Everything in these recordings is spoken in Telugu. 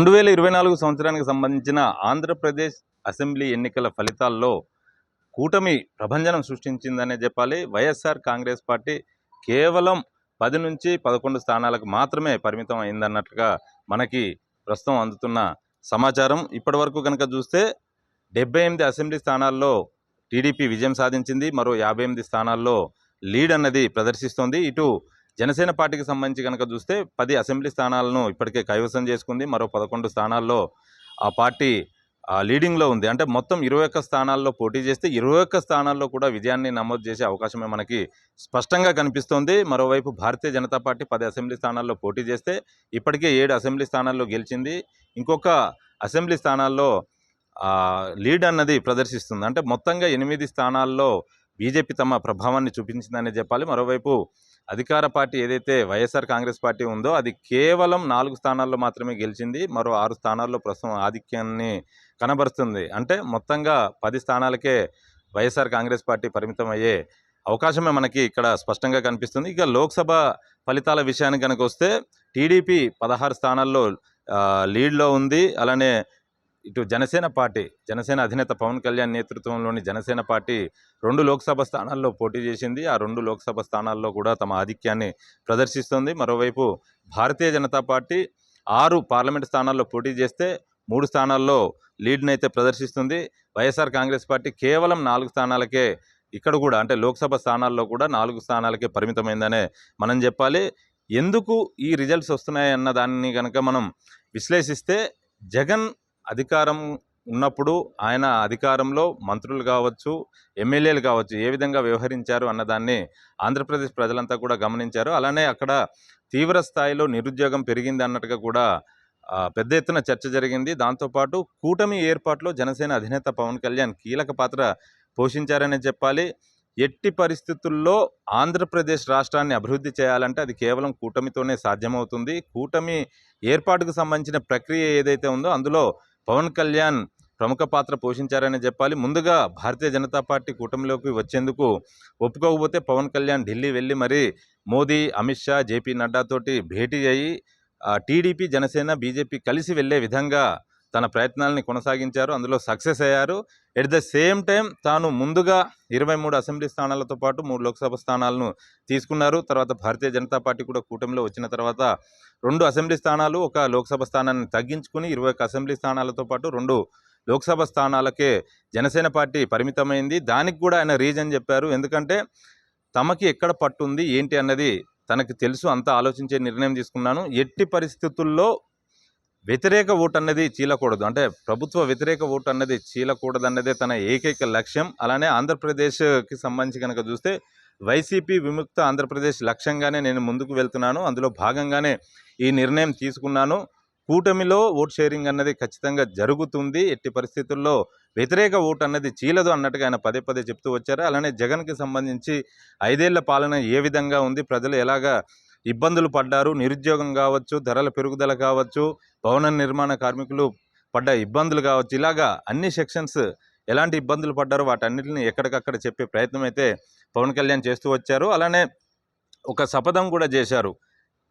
రెండు వేల ఇరవై నాలుగు సంవత్సరానికి సంబంధించిన ఆంధ్రప్రదేశ్ అసెంబ్లీ ఎన్నికల ఫలితాల్లో కూటమి ప్రభంజనం సృష్టించిందనే చెప్పాలి. వైఎస్ఆర్ కాంగ్రెస్ పార్టీ కేవలం పది నుంచి పదకొండు స్థానాలకు మాత్రమే పరిమితం అయిందన్నట్లుగా మనకి ప్రస్తుతం అందుతున్న సమాచారం. ఇప్పటి వరకు కనుక చూస్తే డెబ్బై ఎనిమిది అసెంబ్లీ స్థానాల్లో టీడీపీ విజయం సాధించింది. మరో యాభై ఎనిమిది స్థానాల్లో లీడ్ అన్నది ప్రదర్శిస్తోంది. ఇటు జనసేన పార్టీకి సంబంధించి కనుక చూస్తే పది అసెంబ్లీ స్థానాలను ఇప్పటికే కైవసం చేసుకుంది. మరో పదకొండు స్థానాల్లో ఆ పార్టీ లీడింగ్లో ఉంది. అంటే మొత్తం ఇరవై ఒక్క స్థానాల్లో పోటీ చేస్తే ఇరవై ఒక్క స్థానాల్లో కూడా విజయాన్ని నమోదు చేసే అవకాశమే మనకి స్పష్టంగా కనిపిస్తోంది. మరోవైపు భారతీయ జనతా పార్టీ పది అసెంబ్లీ స్థానాల్లో పోటీ చేస్తే ఇప్పటికే ఏడు అసెంబ్లీ స్థానాల్లో గెలిచింది. ఇంకొక అసెంబ్లీ స్థానాల్లో లీడ్ అన్నది ప్రదర్శిస్తుంది. అంటే మొత్తంగా ఎనిమిది స్థానాల్లో బీజేపీ తమ ప్రభావాన్ని చూపించిందనే చెప్పాలి. మరోవైపు అధికార పార్టీ ఏదైతే వైఎస్ఆర్ కాంగ్రెస్ పార్టీ ఉందో అది కేవలం నాలుగు స్థానాల్లో మాత్రమే గెలిచింది మరో ఆరు స్థానాల్లో ప్రస్తుతం ఆధిక్యాన్ని కనబరుస్తుంది. అంటే మొత్తంగా పది స్థానాలకే వైఎస్ఆర్ కాంగ్రెస్ పార్టీ పరిమితం అయ్యే అవకాశమే మనకి ఇక్కడ స్పష్టంగా కనిపిస్తుంది. ఇక లోక్సభ ఫలితాల విషయానికి కనుక వస్తే టీడీపీ పదహారు స్థానాల్లో లీడ్లో ఉంది. అలానే ఇటు జనసేన పార్టీ జనసేన అధినేత పవన్ కళ్యాణ్ నేతృత్వంలోని జనసేన పార్టీ రెండు లోక్సభ స్థానాల్లో పోటీ చేసింది. ఆ రెండు లోక్సభ స్థానాల్లో కూడా తమ ఆధిక్యాన్ని ప్రదర్శిస్తుంది. మరోవైపు భారతీయ జనతా పార్టీ ఆరు పార్లమెంట్ స్థానాల్లో పోటీ చేస్తే మూడు స్థానాల్లో లీడ్ని అయితే ప్రదర్శిస్తుంది. వైఎస్ఆర్ కాంగ్రెస్ పార్టీ కేవలం నాలుగు స్థానాలకే ఇక్కడ కూడా అంటే లోక్సభ స్థానాల్లో కూడా నాలుగు స్థానాలకే పరిమితమైందనే మనం చెప్పాలి. ఎందుకు ఈ రిజల్ట్స్ వస్తున్నాయి అన్న దాన్ని కనుక మనం విశ్లేషిస్తే జగన్ అధికారం ఉన్నప్పుడు ఆయన అధికారంలో మంత్రులు కావచ్చు ఎమ్మెల్యేలు కావచ్చు ఏ విధంగా వ్యవహరించారు అన్నదాన్ని ఆంధ్రప్రదేశ్ ప్రజలంతా కూడా గమనించారు. అలానే అక్కడ తీవ్ర స్థాయిలో నిరుద్యోగం పెరిగింది అన్నట్టుగా కూడా పెద్ద ఎత్తున చర్చ జరిగింది. దాంతోపాటు కూటమి ఏర్పాటులో జనసేన అధినేత పవన్ కళ్యాణ్ కీలక పాత్ర పోషించారనే చెప్పాలి. ఎట్టి పరిస్థితుల్లో ఆంధ్రప్రదేశ్ రాష్ట్రాన్ని అభివృద్ధి చేయాలంటే అది కేవలం కూటమితోనే సాధ్యమవుతుంది. కూటమి ఏర్పాటుకు సంబంధించిన ప్రక్రియ ఏదైతే ఉందో అందులో పవన్ కళ్యాణ్ ప్రముఖ పాత్ర పోషించారని చెప్పాలి. ముందుగా భారతీయ జనతా పార్టీ కూటమిలోకి వచ్చేందుకు ఒప్పుకోకపోతే పవన్ కళ్యాణ్ ఢిల్లీ వెళ్ళి మరి మోదీ అమిత్ షా జేపీ నడ్డాతోటి భేటీ అయ్యి టీడీపీ జనసేన బీజేపీ కలిసి వెళ్ళే విధంగా తన ప్రయత్నాలని కొనసాగించారు. అందులో సక్సెస్ అయ్యారు. ఎట్ ద సేమ్ టైం తాను ముందుగా ఇరవై మూడు అసెంబ్లీ స్థానాలతో పాటు మూడు లోక్సభ స్థానాలను తీసుకున్నారు. తర్వాత భారతీయ జనతా పార్టీ కూడా కూటమిలో వచ్చిన తర్వాత రెండు అసెంబ్లీ స్థానాలు ఒక లోక్సభ స్థానాన్ని తగ్గించుకుని ఇరవై ఒక అసెంబ్లీ స్థానాలతో పాటు రెండు లోక్సభ స్థానాలకే జనసేన పార్టీ పరిమితమైంది. దానికి కూడా ఆయన రీజన్ చెప్పారు. ఎందుకంటే తమకి ఎక్కడ పట్టుంది ఏంటి అన్నది తనకి తెలుసు. అంతా ఆలోచించే నిర్ణయం తీసుకున్నాను. ఎట్టి పరిస్థితుల్లో వ్యతిరేక ఓటు అన్నది చీలకూడదు. అంటే ప్రభుత్వ వ్యతిరేక ఓటు అన్నది చీలకూడదు అన్నదే తన ఏకైక లక్ష్యం. అలానే ఆంధ్రప్రదేశ్కి సంబంధించి కనుక చూస్తే వైసీపీ విముక్త ఆంధ్రప్రదేశ్ లక్ష్యంగానే నేను ముందుకు వెళ్తున్నాను. అందులో భాగంగానే ఈ నిర్ణయం తీసుకున్నాను. కూటమిలో ఓట్ షేరింగ్ అన్నది ఖచ్చితంగా జరుగుతుంది. ఎట్టి పరిస్థితుల్లో వ్యతిరేక ఓటు అన్నది చీలదు అన్నట్టుగా ఆయన పదే పదే చెప్తూ వచ్చారు. అలానే జగన్కి సంబంధించి ఐదేళ్ళ పాలన ఏ విధంగా ఉంది? ప్రజలు ఎలాగా ఇబ్బందులు పడ్డారు? నిరుద్యోగం కావచ్చు ధరల పెరుగుదల కావచ్చు భవన నిర్మాణ కార్మికులు పడ్డ ఇబ్బందులు కావచ్చు ఇలాగా అన్ని సెక్షన్స్ ఎలాంటి ఇబ్బందులు పడ్డారో వాటన్నిటిని ఎక్కడికక్కడ చెప్పే ప్రయత్నం అయితే పవన్ కళ్యాణ్ చేస్తూ వచ్చారు. అలానే ఒక శపథం కూడా చేశారు.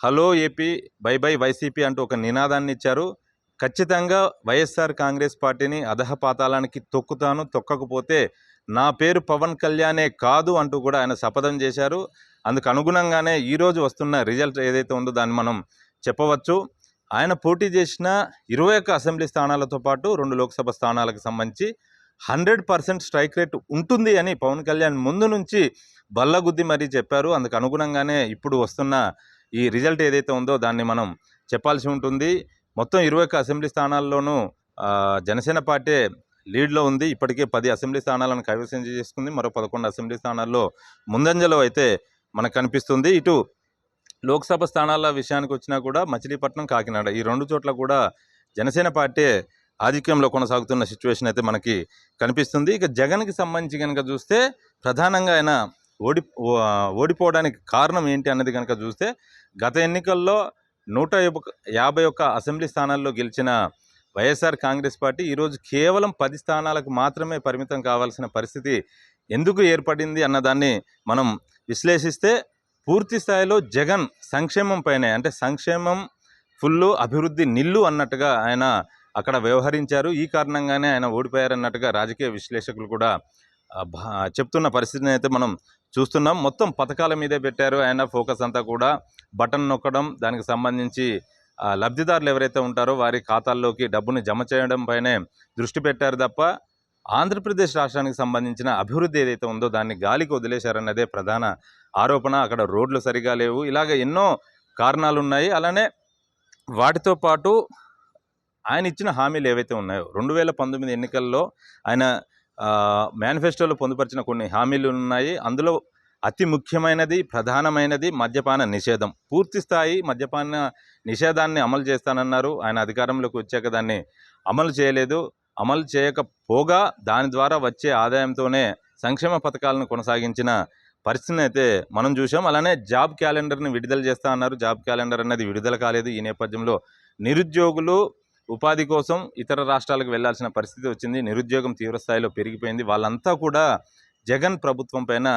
Hello AP bye bye YCP అంటూ ఒక నినాదాన్ని ఇచ్చారు. ఖచ్చితంగా వైఎస్ఆర్ కాంగ్రెస్ పార్టీని అధహపాతాళానికి తొక్కుతాను తొక్కకపోతే నా పేరు పవన్ కళ్యాణే కాదు అంటూ కూడా ఆయన శపథం చేశారు. అందుకు అనుగుణంగానే ఈరోజు వస్తున్న రిజల్ట్ ఏదైతే ఉందో దాన్ని మనం చెప్పవచ్చు. ఆయన పోటీ చేసిన ఇరవై ఒక్క అసెంబ్లీ స్థానాలతో పాటు రెండు లోక్సభ స్థానాలకు సంబంధించి హండ్రెడ్ పర్సెంట్ స్ట్రైక్ రేట్ ఉంటుంది అని పవన్ కళ్యాణ్ ముందు నుంచి బల్లగుద్ది మరీ చెప్పారు. అందుకు అనుగుణంగానే ఇప్పుడు వస్తున్న ఈ రిజల్ట్ ఏదైతే ఉందో దాన్ని మనం చెప్పాల్సి ఉంటుంది. మొత్తం ఇరవై ఒక్క అసెంబ్లీ స్థానాల్లోనూ జనసేన పార్టీ లీడ్లో ఉంది. ఇప్పటికే పది అసెంబ్లీ స్థానాలను కైవసం చేసుకుంది. మరో పదకొండు అసెంబ్లీ స్థానాల్లో ముందంజలో అయితే మనకు కనిపిస్తుంది. ఇటు లోక్సభ స్థానాల విషయానికి వచ్చినా కూడా మచిలీపట్నం కాకినాడ ఈ రెండు చోట్ల కూడా జనసేన పార్టీ ఆధిక్యంలో కొనసాగుతున్న సిచ్యువేషన్ అయితే మనకి కనిపిస్తుంది. ఇక జగన్కి సంబంధించి కనుక చూస్తే ప్రధానంగా ఆయన ఓడి ఓ- ఓడిపోవడానికి కారణం ఏంటి అన్నది కనుక చూస్తే గత ఎన్నికల్లో నూట యాభై- యాభై ఒక్క అసెంబ్లీ స్థానాల్లో గెలిచిన వైఎస్ఆర్ కాంగ్రెస్ పార్టీ ఈరోజు కేవలం పది స్థానాలకు మాత్రమే పరిమితం కావాల్సిన పరిస్థితి ఎందుకు ఏర్పడింది అన్నదాన్ని మనం విశ్లేషిస్తే పూర్తి స్థాయిలో జగన్ సంక్షేమం పైనే అంటే సంక్షేమం ఫుల్ అభివృద్ధి నిల్లు అన్నట్టుగా ఆయన అక్కడ వ్యవహరించారు. ఈ కారణంగానే ఆయన ఓడిపోయారన్నట్టుగా రాజకీయ విశ్లేషకులు కూడా భా- చెప్తున్న పరిస్థితిని అయితే మనం చూస్తున్నాం. మొత్తం పథకాల మీదే పెట్టారు ఆయన. ఫోకస్ అంతా కూడా బటన్ నొక్కడం దానికి సంబంధించి లబ్ధిదారులు ఎవరైతే ఉంటారో వారి ఖాతాల్లోకి డబ్బుని జమ చేయడం పైనే దృష్టి పెట్టారు తప్ప ఆంధ్రప్రదేశ్ రాష్ట్రానికి సంబంధించిన అభివృద్ధి ఏదైతే ఉందో దాన్ని గాలికి వదిలేశారన్నదే ప్రధాన ఆరోపణ. అక్కడ రోడ్లు సరిగా లేవు. ఇలాగ ఎన్నో కారణాలు ఉన్నాయి అలానే వాటితో పాటు ఆయన ఇచ్చిన హామీలు ఏవైతే ఉన్నాయో రెండు వేల పంతొమ్మిది ఎన్నికల్లో ఆయన మేనిఫెస్టోలో పొందుపరిచిన కొన్ని హామీలు ఉన్నాయి. అందులో అతి ముఖ్యమైనది ప్రధానమైనది మద్యపాన నిషేధం. పూర్తి స్థాయి మద్యపాన నిషేధాన్ని అమలు చేస్తానన్నారు. ఆయన అధికారంలోకి వచ్చాక దాన్ని అమలు చేయలేదు. అమలు చేయకపోగా దాని ద్వారా వచ్చే ఆదాయంతోనే సంక్షేమ పథకాలను కొనసాగించిన పరిస్థితిని అయితే మనం చూసాం అలానే జాబ్ క్యాలెండర్ని విడుదల చేస్తా అన్నారు. జాబ్ క్యాలెండర్ అనేది విడుదల కాలేదు. ఈ నేపథ్యంలో నిరుద్యోగులు ఉపాధి కోసం ఇతర రాష్ట్రాలకు వెళ్ళాల్సిన పరిస్థితి వచ్చింది. నిరుద్యోగం తీవ్రస్థాయిలో పెరిగిపోయింది. వాళ్ళంతా కూడా జగన్ ప్రభుత్వం పైన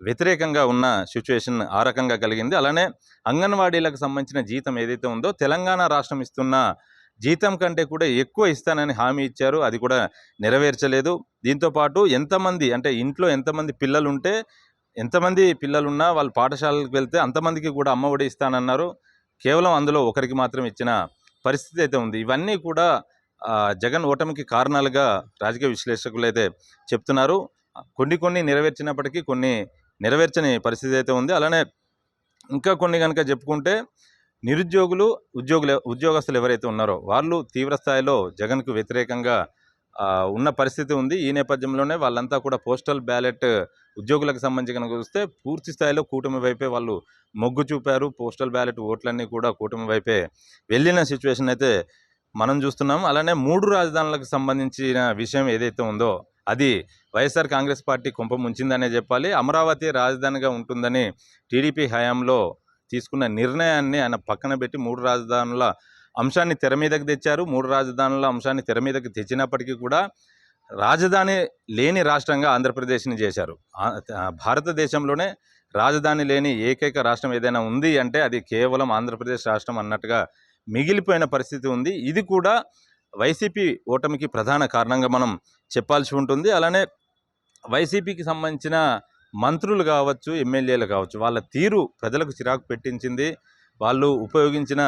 వ్యతిరేకంగా ఉన్న సిచ్యువేషన్ ఆ రకంగా కలిగింది. అలానే అంగన్వాడీలకు సంబంధించిన జీతం ఏదైతే ఉందో తెలంగాణ రాష్ట్రం ఇస్తున్న జీతం కంటే కూడా ఎక్కువ ఇస్తానని హామీ ఇచ్చారు. అది కూడా నెరవేర్చలేదు. దీంతో పాటు ఎంతమంది అంటే ఇంట్లో ఎంతమంది పిల్లలు ఉంటే ఎంతమంది పిల్లలున్నా వాళ్ళు పాఠశాలకు వెళ్తే అంతమందికి కూడా అమ్మఒడి ఇస్తానన్నారు. కేవలం అందులో ఒకరికి మాత్రం ఇచ్చిన పరిస్థితి అయితే ఉంది. ఇవన్నీ కూడా జగన్ ఓటమికి కారణాలుగా రాజకీయ విశ్లేషకులు అయితే చెప్తున్నారు. కొన్ని కొన్ని నెరవేర్చినప్పటికీ కొన్ని నెరవేర్చని పరిస్థితి అయితే ఉంది. అలానే ఇంకా కొన్ని కనుక చెప్పుకుంటే నిరుద్యోగులు ఉద్యోగులు ఉద్యోగస్తులు ఎవరైతే ఉన్నారో వాళ్ళు తీవ్ర స్థాయిలో జగన్కు వ్యతిరేకంగా ఉన్న పరిస్థితి ఉంది. ఈ నేపథ్యంలోనే వాళ్ళంతా కూడా పోస్టల్ బ్యాలెట్ ఉద్యోగులకు సంబంధించి చూస్తే పూర్తి స్థాయిలో కూటమి వైపే వాళ్ళు మొగ్గు చూపారు. పోస్టల్ బ్యాలెట్ ఓట్లన్నీ కూడా కూటమి వైపే వెళ్ళిన సిచ్యువేషన్ అయితే మనం చూస్తున్నాం. అలానే మూడు రాజధానులకు సంబంధించిన విషయం ఏదైతే ఉందో అది వైఎస్ఆర్ కాంగ్రెస్ పార్టీ కుంప ముంచిందనే చెప్పాలి. అమరావతి రాజధానిగా ఉంటుందని టీడీపీ హయాంలో తీసుకున్న నిర్ణయాన్ని ఆయన పక్కన పెట్టి మూడు రాజధానుల అంశాన్ని తెర మీదకి తెచ్చారు. మూడు రాజధానుల అంశాన్ని తెర మీదకి తెచ్చినప్పటికీ కూడా రాజధాని లేని రాష్ట్రంగా ఆంధ్రప్రదేశ్ని చేశారు. భారతదేశంలోనే రాజధాని లేని ఏకైక రాష్ట్రం ఏదైనా ఉంది అంటే అది కేవలం ఆంధ్రప్రదేశ్ రాష్ట్రం అన్నట్టుగా మిగిలిపోయిన పరిస్థితి ఉంది. ఇది కూడా వైసీపీ ఓటమికి ప్రధాన కారణంగా మనం చెప్పాల్సి ఉంటుంది. అలానే వైసీపీకి సంబంధించిన మంత్రులు కావచ్చు ఎమ్మెల్యేలు కావచ్చు వాళ్ళ తీరు ప్రజలకు చిరాకు పెట్టించింది. వాళ్ళు ఉపయోగించిన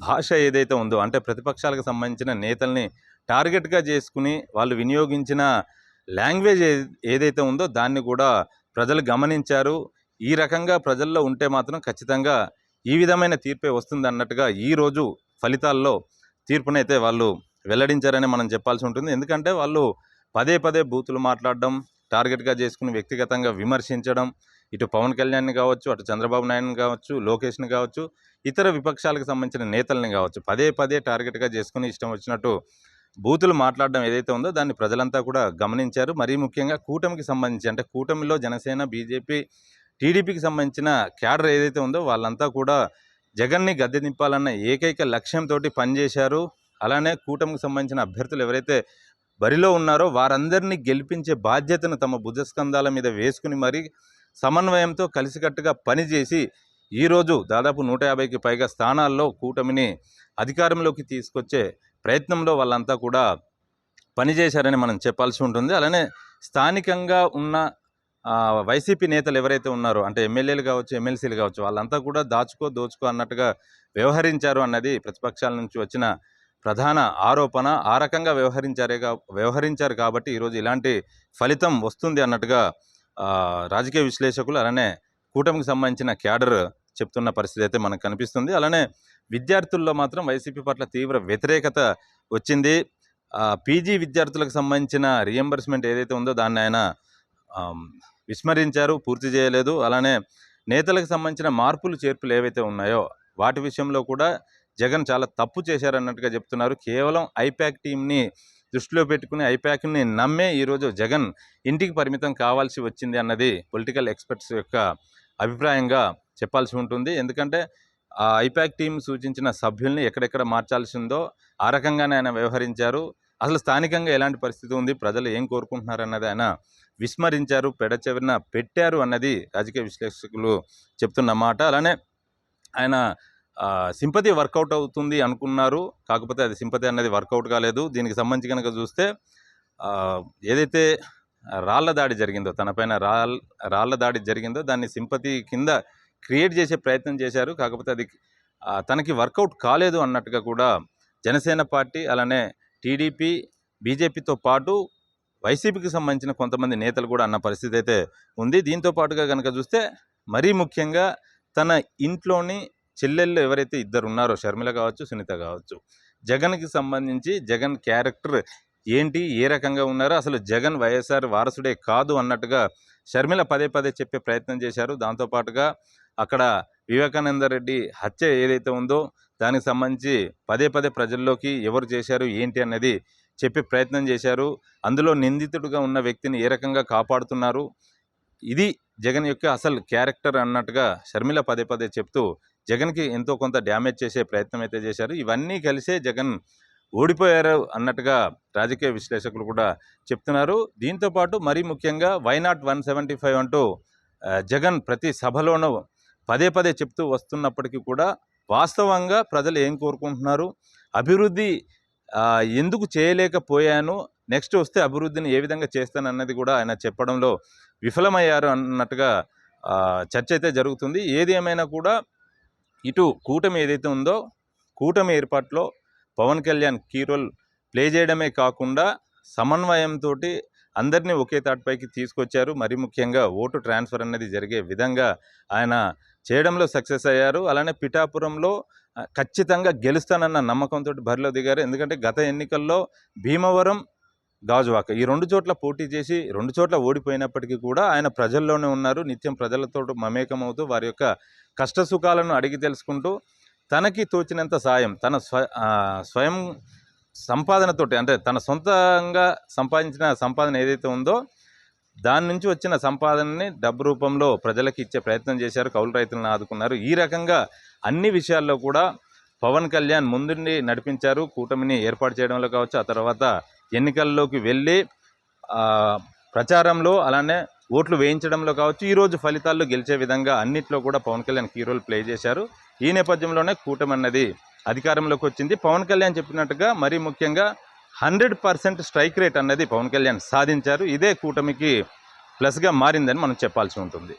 భాష ఏదైతే ఉందో అంటే ప్రతిపక్షాలకు సంబంధించిన నేతల్ని టార్గెట్గా చేసుకుని వాళ్ళు వినియోగించిన లాంగ్వేజ్ ఏ- ఏదైతే ఉందో దాన్ని కూడా ప్రజలు గమనించారు. ఈ రకంగా ప్రజల్లో ఉంటే మాత్రం ఖచ్చితంగా ఈ విధమైన తీర్పే వస్తుంది అన్నట్టుగా ఈరోజు ఫలితాల్లో తీర్పునైతే వాళ్ళు వెల్లడించారని మనం చెప్పాల్సి ఉంటుంది. ఎందుకంటే వాళ్ళు పదే పదే బూతులు మాట్లాడడం టార్గెట్గా చేసుకుని వ్యక్తిగతంగా విమర్శించడం ఇటు పవన్ కళ్యాణ్ని కావచ్చు అటు చంద్రబాబు నాయుడుని కావచ్చు లోకేష్ని కావచ్చు ఇతర విపక్షాలకు సంబంధించిన నేతల్ని కావచ్చు పదే పదే టార్గెట్గా చేసుకుని ఇష్టం వచ్చినట్టు బూతులు మాట్లాడడం ఏదైతే ఉందో దాన్ని ప్రజలంతా కూడా గమనించారు. మరీ ముఖ్యంగా కూటమికి సంబంధించి అంటే కూటమిలో జనసేన బీజేపీ టీడీపీకి సంబంధించిన క్యాడర్ ఏదైతే ఉందో వాళ్ళంతా కూడా జగన్ని గద్దె దింపాలన్న ఏకైక లక్ష్యంతో పనిచేశారు. అలానే కూటమికి సంబంధించిన అభ్యర్థులు ఎవరైతే బరిలో ఉన్నారో వారందరినీ గెలిపించే బాధ్యతను తమ భుజస్కంధాల మీద వేసుకుని మరీ సమన్వయంతో కలిసికట్టుగా పనిచేసి ఈరోజు దాదాపు నూట యాభైకి పైగా స్థానాల్లో కూటమిని అధికారంలోకి తీసుకొచ్చే ప్రయత్నంలో వాళ్ళంతా కూడా పనిచేశారని మనం చెప్పాల్సి ఉంటుంది. అలానే స్థానికంగా ఉన్న వైసీపీ నేతలు ఎవరైతే ఉన్నారో అంటే ఎమ్మెల్యేలు కావచ్చు ఎమ్మెల్సీలు కావచ్చు వాళ్ళంతా కూడా దాచుకో దోచుకో అన్నట్టుగా వ్యవహరించారు అన్నది ప్రతిపక్షాల నుంచి వచ్చిన ప్రధాన ఆరోపణ. ఆ రకంగా వ్యవహరించారే కా వ్యవహరించారు కాబట్టి ఈరోజు ఇలాంటి ఫలితం వస్తుంది అన్నట్టుగా రాజకీయ విశ్లేషకులు అలానే కూటమికి సంబంధించిన క్యాడర్ చెప్తున్న పరిస్థితి అయితే మనకు కనిపిస్తుంది. అలానే విద్యార్థుల్లో మాత్రం వైసీపీ పట్ల తీవ్ర వ్యతిరేకత వచ్చింది. పీజీ విద్యార్థులకు సంబంధించిన రియంబర్స్మెంట్ ఏదైతే ఉందో దాన్ని ఆయన విస్మరించారు పూర్తి చేయలేదు. అలానే నేతలకు సంబంధించిన మార్పులు చేర్పులు ఏవైతే ఉన్నాయో వాటి విషయంలో కూడా జగన్ చాలా తప్పు చేశారన్నట్టుగా చెప్తున్నారు. కేవలం ఐప్యాక్ టీంని దృష్టిలో పెట్టుకుని ఐప్యాక్ని నమ్మే ఈరోజు జగన్ ఇంటికి పరిమితం కావాల్సి వచ్చింది అన్నది పొలిటికల్ ఎక్స్పర్ట్స్ యొక్క అభిప్రాయంగా చెప్పాల్సి ఉంటుంది. ఎందుకంటే ఆ ఐపాక్ టీం సూచించిన సభ్యుల్ని ఎక్కడెక్కడ మార్చాల్సిందో ఆ రకంగానే ఆయన వ్యవహరించారు. అసలు స్థానికంగా ఎలాంటి పరిస్థితి ఉంది? ప్రజలు ఏం కోరుకుంటున్నారు అన్నది ఆయన విస్మరించారు పెడచెవిన పెట్టారు అన్నది రాజకీయ విశ్లేషకులు చెప్తున్న మాట. అలానే ఆయన సింపతి వర్కౌట్ అవుతుంది అనుకున్నారు. కాకపోతే అది సింపతి అన్నది వర్కౌట్ కాలేదు. దీనికి సంబంధించి కనుక చూస్తే ఏదైతే రాళ్ళ దాడి జరిగిందో తనపైన రాల్ రాళ్ళ దాడి జరిగిందో దాన్ని సింపతి కింద క్రియేట్ చేసే ప్రయత్నం చేశారు. కాకపోతే అది తనకి వర్కౌట్ కాలేదు అన్నట్టుగా కూడా జనసేన పార్టీ అలానే టీడీపీ బీజేపీతో పాటు వైసీపీకి సంబంధించిన కొంతమంది నేతలు కూడా అన్న పరిస్థితి అయితే ఉంది. దీంతో పాటుగా కనుక చూస్తే మరీ ముఖ్యంగా తన ఇంట్లోని చెల్లెళ్ళు ఎవరైతే ఇద్దరు ఉన్నారో షర్మిల కావచ్చు సునీత కావచ్చు జగన్కి సంబంధించి జగన్ క్యారెక్టర్ ఏంటి ఏ రకంగా ఉన్నారో అసలు జగన్ వైఎస్ఆర్ వారసుడే కాదు అన్నట్టుగా షర్మిల పదే పదే చెప్పే ప్రయత్నం చేశారు. దాంతోపాటుగా అక్కడ వివేకానంద రెడ్డి హత్య ఏదైతే ఉందో దానికి సంబంధించి పదే పదే ప్రజల్లోకి ఎవరు చేశారు ఏంటి అన్నది చెప్పే ప్రయత్నం చేశారు. అందులో నిందితుడిగా ఉన్న వ్యక్తిని ఏ రకంగా కాపాడుతున్నారు ఇది జగన్ యొక్క అసలు క్యారెక్టర్ అన్నట్టుగా షర్మిల పదే పదే చెప్తూ జగన్కి ఎంతో కొంత డ్యామేజ్ చేసే ప్రయత్నం అయితే చేశారు. ఇవన్నీ కలిసే జగన్ ఓడిపోయారు అన్నట్టుగా రాజకీయ విశ్లేషకులు కూడా చెప్తున్నారు. దీంతో పాటు మరీ ముఖ్యంగా వైనాట్ వన్ సెవెంటీ ఫైవ్ అంటూ జగన్ ప్రతి సభలోనూ పదే పదే చెప్తూ వస్తున్నప్పటికీ కూడా వాస్తవంగా ప్రజలు ఏం కోరుకుంటున్నారు? అభివృద్ధి ఎందుకు చేయలేకపోయాను? నెక్స్ట్ వస్తే అభివృద్ధిని ఏ విధంగా చేస్తానన్నది కూడా ఆయన చెప్పడంలో విఫలమయ్యారు అన్నట్టుగా చర్చ అయితే జరుగుతుంది. ఏది ఏమైనా కూడా ఇటు కూటమి ఏదైతే ఉందో కూటమి ఏర్పాట్లో Pawan Kalyan key role play చేయడమే కాకుండా సమన్వయంతో అందరినీ ఒకే తాటిపైకి తీసుకొచ్చారు. మరి ముఖ్యంగా ఓటు ట్రాన్స్ఫర్ అనేది జరిగే విధంగా ఆయన చేయడంలో సక్సెస్ అయ్యారు. అలానే పిఠాపురంలో ఖచ్చితంగా గెలుస్తానన్న నమ్మకంతో బరిలో దిగారు. ఎందుకంటే గత ఎన్నికల్లో భీమవరం గాజువాక. ఈ రెండు చోట్ల పోటీ చేసి రెండు చోట్ల ఓడిపోయినప్పటికీ కూడా ఆయన ప్రజల్లోనే ఉన్నారు. నిత్యం ప్రజలతో మమేకమవుతూ వారి యొక్క కష్ట సుఖాలను అడిగి తెలుసుకుంటూ తనకి తోచినంత సాయం తన స్వ స్వయం సంపాదనతోటి అంటే తన సొంతంగా సంపాదించిన సంపాదన ఏదైతే ఉందో దాని నుంచి వచ్చిన సంపాదనని డబ్బు రూపంలో ప్రజలకు ఇచ్చే ప్రయత్నం చేశారు కౌలు రైతులను ఆదుకున్నారు. ఈ రకంగా అన్ని విషయాల్లో కూడా పవన్ కళ్యాణ్ ముందుండి నడిపించారు. కూటమిని ఏర్పాటు చేయడంలో కావచ్చు ఆ తర్వాత ఎన్నికల్లోకి వెళ్ళి ప్రచారంలో అలానే ఓట్లు వేయించడంలో కావచ్చు ఈరోజు ఫలితాల్లో గెలిచే విధంగా అన్నిట్లో కూడా Pawan Kalyan key role play చేశారు. ఈ నేపథ్యంలోనే కూటమి అన్నది అధికారంలోకి వచ్చింది. పవన్ కళ్యాణ్ చెప్పినట్టుగా మరీ ముఖ్యంగా హండ్రెడ్ పర్సెంట్ స్ట్రైక్ రేట్ అన్నది పవన్ కళ్యాణ్ సాధించారు. ఇదే కూటమికి ప్లస్గా మారిందని మనం చెప్పాల్సి ఉంటుంది.